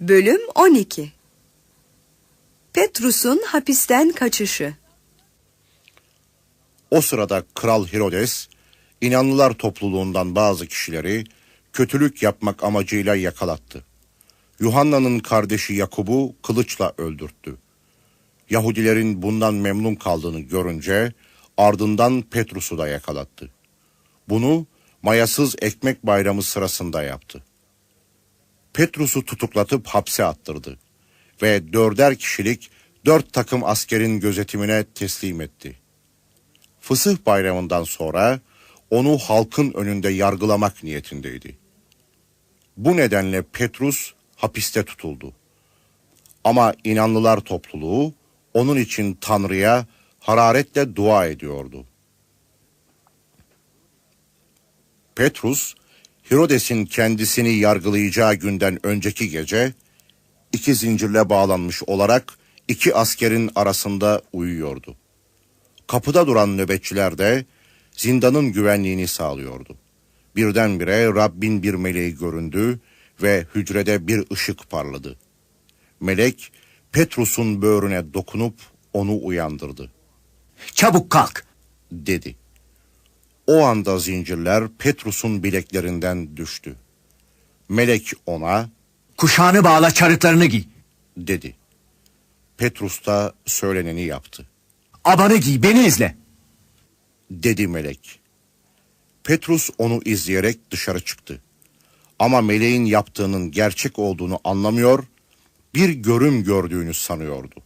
Bölüm 12 Petrus'un hapisten kaçışı O sırada Kral Herodes, inanlılar topluluğundan bazı kişileri kötülük yapmak amacıyla yakalattı. Yuhanna'nın kardeşi Yakub'u kılıçla öldürttü. Yahudilerin bundan memnun kaldığını görünce ardından Petrus'u da yakalattı. Bunu mayasız ekmek bayramı sırasında yaptı. Petrus'u tutuklatıp hapse attırdı ve dörder kişilik dört takım askerin gözetimine teslim etti. Fısıh bayramından sonra onu halkın önünde yargılamak niyetindeydi. Bu nedenle Petrus hapiste tutuldu. Ama inanlılar topluluğu onun için Tanrı'ya hararetle dua ediyordu. Petrus, Herodes'in kendisini yargılayacağı günden önceki gece iki zincirle bağlanmış olarak iki askerin arasında uyuyordu. Kapıda duran nöbetçiler de zindanın güvenliğini sağlıyordu. Birdenbire Rabbin bir meleği göründü ve hücrede bir ışık parladı. Melek Petrus'un böğrüne dokunup onu uyandırdı. Çabuk kalk. Dedi. O anda zincirler Petrus'un bileklerinden düştü. Melek ona Kuşağını bağla çarıklarını giy. dedi. Petrus da söyleneni yaptı. Abanı giy beni izle. dedi melek. Petrus onu izleyerek dışarı çıktı. Ama meleğin yaptığının gerçek olduğunu anlamıyor, bir görüm gördüğünü sanıyordu.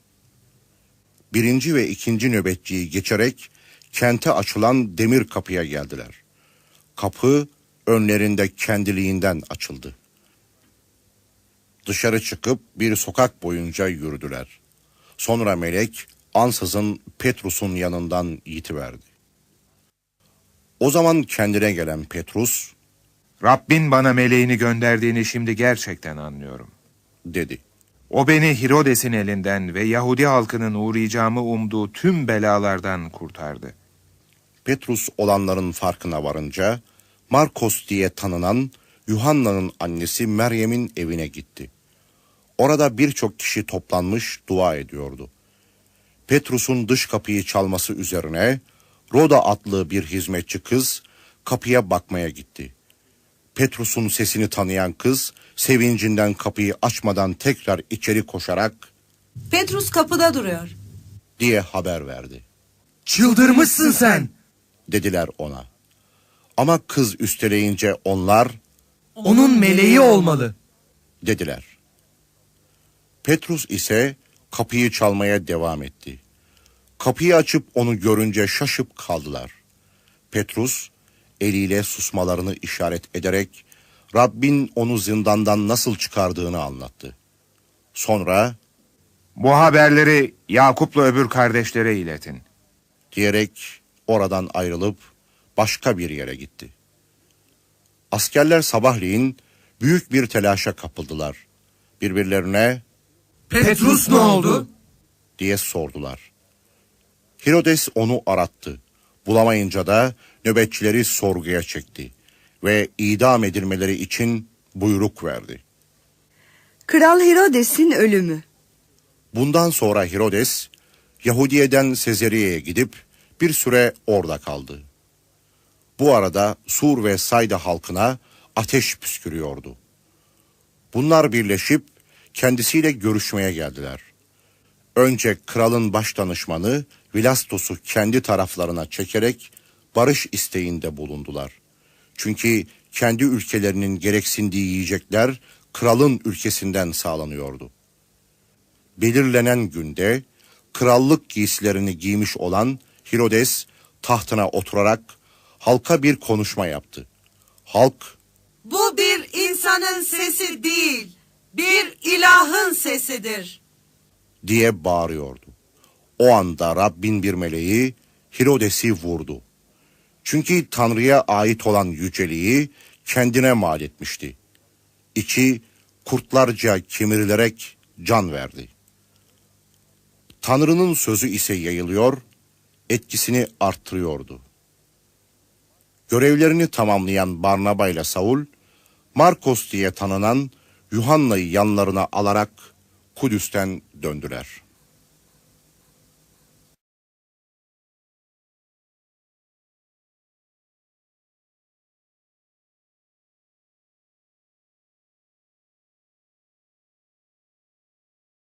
Birinci ve ikinci nöbetçiyi geçerek kente açılan demir kapıya geldiler. Kapı önlerinde kendiliğinden açıldı. Dışarı çıkıp bir sokak boyunca yürüdüler. Sonra melek ansızın Petrus'un yanından yitiverdi. O zaman kendine gelen Petrus Rabbin bana meleğini gönderdiğini şimdi gerçekten anlıyorum. dedi. O beni Hirodes'in elinden ve Yahudi halkının uğrayacağımı umduğu tüm belalardan kurtardı. Petrus olanların farkına varınca Markos diye tanınan Yuhanna'nın annesi Meryem'in evine gitti. Orada birçok kişi toplanmış dua ediyordu. Petrus'un dış kapıyı çalması üzerine Roda adlı bir hizmetçi kız kapıya bakmaya gitti. Petrus'un sesini tanıyan kız sevincinden kapıyı açmadan tekrar içeri koşarak Petrus kapıda duruyor. diye haber verdi. Çıldırmışsın sen. Dediler ona. Ama kız üsteleyince onlar Onun meleği olmalı. dediler. Petrus ise kapıyı çalmaya devam etti. Kapıyı açıp onu görünce şaşıp kaldılar. Petrus eliyle susmalarını işaret ederek Rabbin onu zindandan nasıl çıkardığını anlattı. Sonra Bu haberleri Yakup'la öbür kardeşlere iletin. diyerek oradan ayrılıp başka bir yere gitti. Askerler sabahleyin büyük bir telaşa kapıldılar. Birbirlerine Petrus ne oldu? diye sordular. Herodes onu arattı. Bulamayınca da nöbetçileri sorguya çekti ve idam edilmeleri için buyruk verdi. Kral Herodes'in ölümü Bundan sonra Herodes Yahudiye'den Sezeriye'ye gidip bir süre orada kaldı. Bu arada Sur ve Sayda halkına ateş püskürüyordu. Bunlar birleşip kendisiyle görüşmeye geldiler. Önce kralın baş danışmanı Vilastos'u kendi taraflarına çekerek barış isteğinde bulundular. Çünkü kendi ülkelerinin gereksindiği yiyecekler kralın ülkesinden sağlanıyordu. Belirlenen günde krallık giysilerini giymiş olan Herodes tahtına oturarak halka bir konuşma yaptı. Halk Bu bir insanın sesi değil, bir ilahın sesidir. diye bağırıyordu. O anda Rabbin bir meleği Herodes'i vurdu. Çünkü Tanrı'ya ait olan yüceliği kendine mal etmişti. İçi kurtlarca kemirilerek can verdi. Tanrı'nın sözü ise yayılıyor, etkisini arttırıyordu. Görevlerini tamamlayan Barnaba ile Saul, Markos diye tanınan Yuhanna'yı yanlarına alarak Kudüs'ten döndüler.